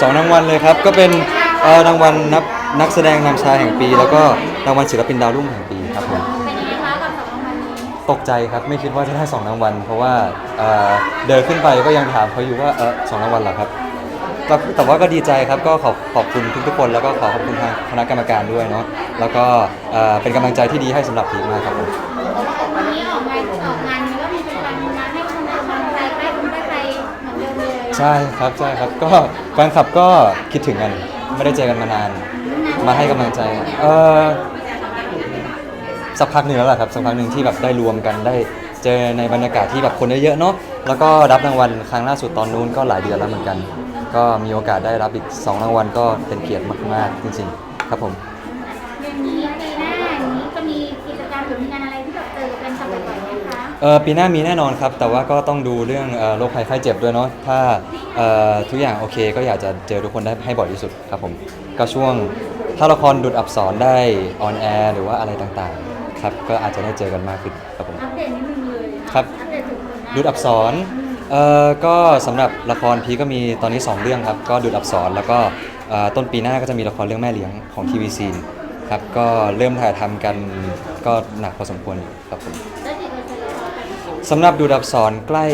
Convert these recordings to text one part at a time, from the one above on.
สองรางวัลเลยครับ ก็เป็นเอ่อรางวัลนักนักแสดงนำชายแห่งปี แล้วก็รางวัลศิลปินดาวรุ่งแห่งปีครับผม เป็นยังไงคะกับสองรางวัลนี้ตกใจครับไม่คิดว่าจะได้สองรางวัล เพราะว่าเอ่อเดินขึ้นไปก็ยังถามเขาอยู่ว่าเออสองรางวัลเหรอครับแต่แต่ว่าก็ดีใจครับก็ขอบขอบคุณทุกๆคน แล้วก็ขอขอบคุณทางคณะกรรมการด้วยเนาะแล้วก็เอ่อเป็นกำลังใจที่ดีให้สำหรับพีคมากครับผมวันนี้ออกงานออกงานนี้ก็มีเป็นการมาให้กำลังใจใกล้คุณใกล้ใครเหมือนเดิมเลยใช่ครับใช่ครับก็แฟนคลับก็คิดถึงกัน ไม่ได้เจอกันมานาน มาให้กำลังใจเออสักพักหนึ่งแล้วแหละครับสักพักหนึ่งที่แบบได้รวมกันได้เจอในบรรยากาศที่แบบคนเยอะๆเนาะแล้วก็รับรางวัลครั้งล่าสุดตอนนู้นก็หลายเดือนแล้วเหมือนกัน ก็มีโอกาสได้รับอีกสองรางวัลก็เป็นเกียรติมากๆจริงๆ ครับผม เดือนนี้ปีหน้านี้จะมีกิจกรรมหรือมีงานอะไร เออปีหน้ามีแน่นอนครับ แต่ว่าก็ต้องดูเรื่องเอ่อโรคภัยไข้เจ็บด้วยเนาะถ้าเอ่อทุกอย่างโอเคก็อยากจะเจอทุกคนได้ให้บ่อยที่สุดครับผมก็ช่วงถ้าละครดุดอับสรได้ออนแอร์หรือว่าอะไรต่างๆครับก็อาจจะได้เจอกันมากขึ้นครับผม อัปเดตนิดนึงเลยนะะครับ อัปเดตถึงผลงานดูดอับสรเอ่อก็สำหรับละครพีก็มีตอนนี้ 2 เรื่องครับ ก็ดูดอับสรแล้วก็เอ่อต้นปีหน้าก็จะมีละครเรื่องแม่เลี้ยงของทีวีซีนครับก็เริ่มถ่ายทำกันก็หนักพอสมควรอยู่ครับผม ได้ สำหรับดูดอับสรใกล้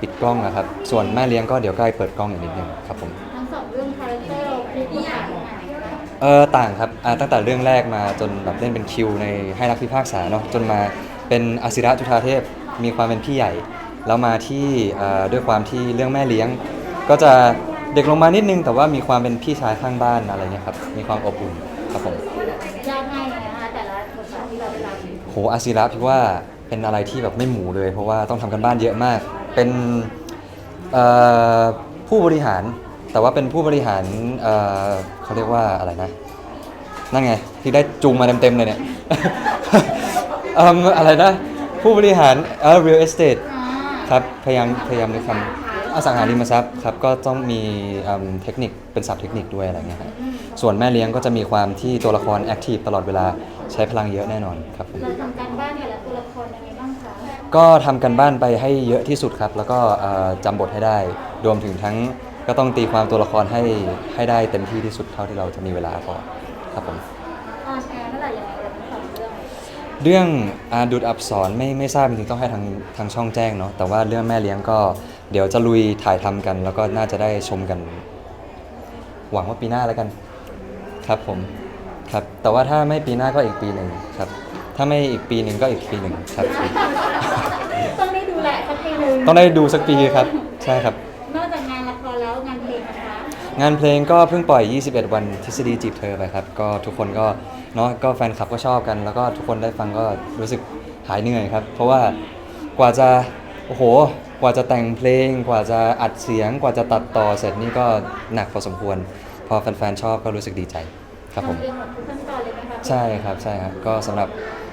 ปิดกล้องนะครับ ส่วนแม่เลี้ยงก็เดี๋ยวใกล้เปิดกล้องอีกนิดนึงครับผมทั้งสองเรื่องคาแรคเตอร์เราพลิกบทบาทยังไงคะเออต่างครับอ่าตั้งแต่เรื่องแรกมาจนแบบเล่นเป็นคิวในให้รักพิพากษาเนาะจนมาเป็นอศิระจุธาเทพมีความเป็นพี่ใหญ่ แล้วมาที่เอ่อด้วยความที่เรื่องแม่เลี้ยง ก็จะเด็กลงมานิดนึง แต่ว่ามีความเป็นพี่ชายข้างบ้านอะไรเงี้ยครับมีความอบอุ่นครับผมยากง่ายเลยนะคะแต่ละบทบาทที่เราได้รับโหอศิระพี่ว่า เป็นอะไรที่แบบไม่หมูเลย เพราะว่าต้องทำกันบ้านเยอะมาก เป็นเอ่อผู้บริหาร แต่ว่าเป็นผู้บริหารเอ่อเขาเรียกว่าอะไรนะ นั่นไง ที่ได้จูงมาเต็มๆเลยเนี่ย เอิ่มอะไรนะ ผู้บริหารเออ real estate ครับพยายามพยายามนึกคำ อสังหาริมทรัพย์ครับก็ต้องมีเอิ่มเทคนิคเป็นศัพท์เทคนิคด้วยอะไรเงี้ยครับส่วนแม่เลี้ยงก็จะมีความที่ตัวละครแอคทีฟตลอดเวลาใช้พลังเยอะแน่นอนครับผม เราทำการบ้านแต่ละตัวละครยังไงบ้างคะก็ทำกันบ้านไปให้เยอะที่สุดครับ แล้วก็เอ่อจำบทให้ได้ รวมถึงทั้งก็ต้องตีความตัวละครให้ให้ได้เต็มที่ที่สุดเท่าที่เราจะมีเวลาพอครับผมออนแอร์เมื่อไหร่ยังไงเราทั้งสองเรื่องเรื่องอาดูดอับสอนไม่ไม่ทราบจริงๆต้องให้ทางทางช่องแจ้งเนาะแต่ว่าเรื่องแม่เลี้ยงก็ เดี๋ยวจะลุยถ่ายทำกัน แล้วก็น่าจะได้ชมกัน หวังว่าปีหน้าแล้วกัน ครับผมครับ แต่ว่าถ้าไม่ปีหน้าก็อีกปีหนึ่งครับ ถ้าไม่อีกปีหนึ่งก็อีกปีหนึ่งครับ ต้องได้ดูแลสักทีหนึงต้องได้ดูสักปีครับ ใช่ครับ นอกจากงานละครแล้วงานเพลงนะคะงานเพลงก็เพิ่งปล่อย 21 วันทฤษฎีจีบเธอไปครับ ก็ทุกคนก็เนาะก็แฟนคลับก็ชอบกัน แล้วก็ทุกคนได้ฟังก็รู้สึกหายเหนื่อยครับ เพราะว่ากว่าจะ โอ้โห กว่าจะแต่งเพลง กว่าจะอัดเสียง กว่าจะตัดต่อเสร็จนี่ก็หนักพอสมควร พอแฟนๆชอบก็รู้สึกดีใจครับผมทำเองหมดทุกขั้นตอนเลยไหมคะใช่ครับใช่ครับก็สำหรับ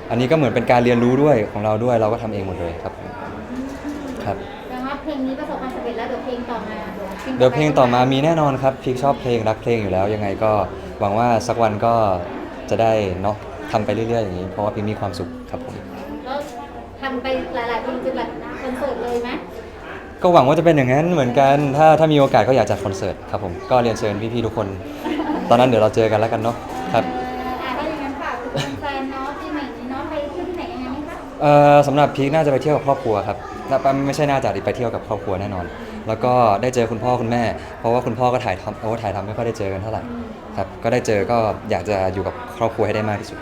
อันนี้ก็เหมือนเป็นการเรียนรู้ด้วยของเราด้วยเราก็ทำเองหมดเลยครับผมครับแปลว่าเพลงนี้ประสบความสำเร็จแล้วเดี๋ยวเพลงต่อมาเดี๋ยวเพลงต่อมามีแน่นอนครับพีคชอบเพลงรักเพลงอยู่แล้วยังไงก็หวังว่าสักวันก็จะได้เนาะทำไปเรื่อยๆอย่างนี้ เพราะว่าพีคมีความสุขครับผมแล้วทำไป หลายๆเพลงจนแบบคอนเสิร์ตเลยไหมก็หวังว่าจะเป็นอย่างนั้นเหมือนกัน ถ้าถ้ามีโอกาสก็อยากจัดคอนเสิร์ตครับผมก็เรียนเชิญพี่ๆทุกคน ตอนนั้นเดี๋ยวเราเจอกันแล้วกันเนาะครับอ่าถ้าอย่างนั้นฝากถึงแฟนๆเนาะปีใหม่นี้เนาะไปเที่ยวที่ไหนยังไงไหมคะเอ่อสำหรับพีคน่าจะไปเที่ยวกับครอบครัวครับน่าไม่ใช่น่าจะไปเที่ยวกับครอบครัวแน่นอน แล้วก็ได้เจอคุณพ่อคุณแม่ เพราะว่าคุณพ่อก็ถ่ายทำโอ้ถ่ายทำไม่ค่อยได้เจอกันเท่าไหร่ครับก็ได้เจอก็อยากจะอยู่กับครอบครัวให้ได้มากที่สุด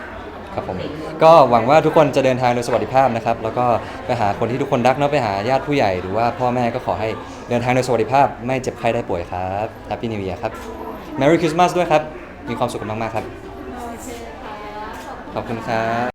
ครับผมก็หวังว่าทุกคนจะเดินทางโดยสวัสดิภาพนะครับ แล้วก็ไปหาคนที่ทุกคนรักเนาะไปหาญาติผู้ใหญ่หรือว่าพ่อแม่ก็ขอให้เดินทางโดยสวัสดิภาพ ไม่เจ็บไข้ได้ป่วยครับ Happy New Year ครับ Merry Christmas ด้วยครับ มีความสุขกันมากๆครับ ขอบคุณครับ